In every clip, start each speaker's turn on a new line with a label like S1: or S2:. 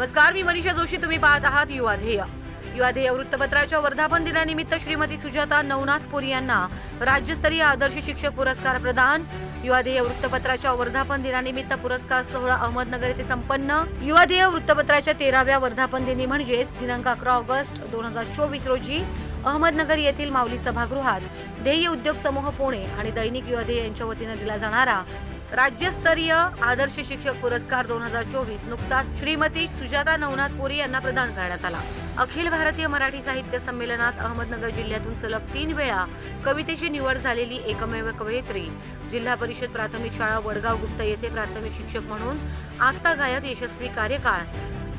S1: नमस्कार मी मनीषा जोशी तुम्ही पाहत आहात युवा ध्येय युवा ध्येय वृत्तपत्राच्या वर्धापन दिनानिमित्त श्रीमती सुजाता नवनाथ पुरी यांना राज्यस्तरीय आदर्श शिक्षक पुरस्कार प्रदान. युवा ध्येय वृत्तपत्राच्या वर्धापन दिनानिमित्त पुरस्कार सोहळा अहमदनगर येथे संपन्न. युवा ध्येय वृत्तपत्राच्या तेराव्या वर्धापन दिनी म्हणजेच दिनांक अकरा ऑगस्ट दोन हजार चोवीस रोजी अहमदनगर येथील माऊली सभागृहात ध्येय उद्योग समूह पुणे आणि दैनिक युवा ध्येय यांच्या वतीनं दिला जाणारा राज्यस्तरीय आदर्श शिक्षक पुरस्कार दोन हजार चोवीस नुकताच श्रीमती सुजाता नवनाथ पुरी यांना प्रदान करण्यात आला. अखिल भारतीय मराठी साहित्य संमेलनात अहमदनगर जिल्ह्यातून सलग तीन वेळा कवितेची निवड झालेली एकमेव कवयित्री. जिल्हा परिषद प्राथमिक शाळा वडगाव गुप्त येथे प्राथमिक शिक्षक म्हणून आस्था गायत यशस्वी कार्यकाळ.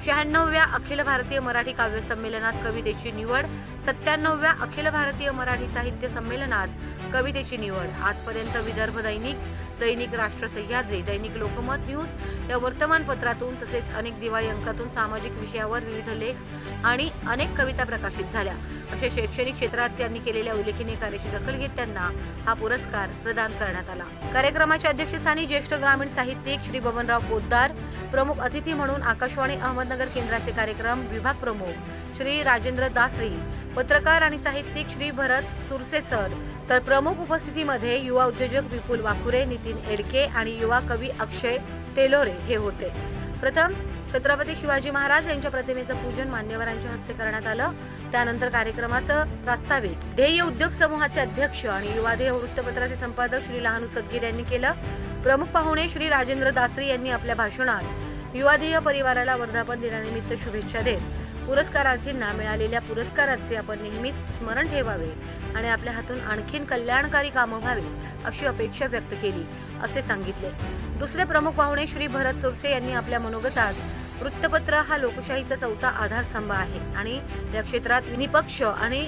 S1: शहाण्णवव्या अखिल भारतीय मराठी काव्य संमेलनात कवितेची निवड सत्त्याण्णवव्या अखिल भारतीय मराठी साहित्य संमेलनात कवितेची निवड. आजपर्यंत विदर्भ दैनिक दैनिक राष्ट्र सह्याद्री दैनिक लोकमत न्यूज या वर्तमानपत्रातून तसेच अनेक दिवाळी अंकातून सामाजिक विषयावर विविध लेख आणि अनेक कविता प्रकाशित झाल्या. अशा शैक्षणिक क्षेत्रात त्यांनी केलेल्या उल्लेखनीय कार्याची दखल घेत त्यांना हा पुरस्कार प्रदान करण्यात आला. कार्यक्रमाच्या अध्यक्षस्थानी ज्येष्ठ ग्रामीण साहित्यिक श्री बबनराव पोद्दार प्रमुख अतिथी म्हणून आकाशवाणी अहमदनगर केंद्राचे कार्यक्रम विभाग प्रमुख श्री राजेंद्र दासरी पत्रकार आणि साहित्यिक श्री भरत सुरसे सर तर प्रमुख उपस्थितीमध्ये युवा उद्योजक विपुल वाकुरे नितीन एडके आणि युवा कवी अक्षय तेलोरे हे होते. प्रथम छत्रपती शिवाजी महाराज यांच्या प्रतिमेचं पूजन मान्यवरांच्या हस्ते करण्यात आलं. त्यानंतर कार्यक्रमाचं प्रास्ताविक. ध्येय उद्योग समूहाचे अध्यक्ष आणि युवा ध्येय वृत्तपत्राचे संपादक श्री लहानू सदगीर यांनी केलं. प्रमुख पाहुणे श्री राजेंद्र दासरी यांनी आपल्या भाषणात युवाधीय परिवाराला वर्धापन दिनानिमित्त शुभेच्छा देत पुरस्कारार्थींना मिळालेल्या पुरस्काराचे आपण नेहमीच स्मरण ठेवावे आणि आपल्या हातून आणखीन कल्याणकारी कामं व्हावीत अशी अपेक्षा व्यक्त केली असे सांगितले. दुसरे प्रमुख पाहुणे श्री भरत सुरसे यांनी आपल्या मनोगतात वृत्तपत्र हा लोकशाहीचा चौथा आधारस्तंभ आहे आणि या क्षेत्रात निपक्ष आणि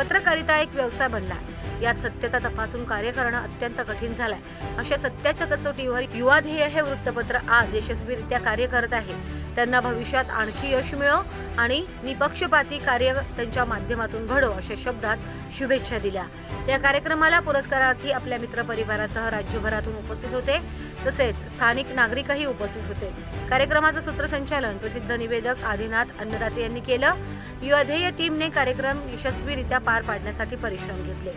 S1: पत्रकारिता एक व्यवसाय बनला. यात सत्यता तपासून कार्य करणं अत्यंत कठीण झालंय. अशा सत्याच्या कसोटीवर युवा ध्येय हे वृत्तपत्र आज यशस्वीरित्या कार्य करत आहे. त्यांना भविष्यात आणखी यश मिळो आणि निपक्षपाती कार्य त्यांच्या माध्यमातून घडो अशा शब्दात शुभेच्छा दिल्या. या कार्यक्रमाला पुरस्कारार्थी आपल्या मित्रपरिवारासह राज्यभरातून उपस्थित होते. तसेच स्थानिक नागरिकही उपस्थित होते. कार्यक्रमाचं सूत्रसंचालन प्रसिद्ध निवेदक आदिनाथ अन्नदाते यांनी केलं. युवा टीमने कार्यक्रम यशस्वीरित्या पार पाडण्यासाठी परिश्रम घेतले.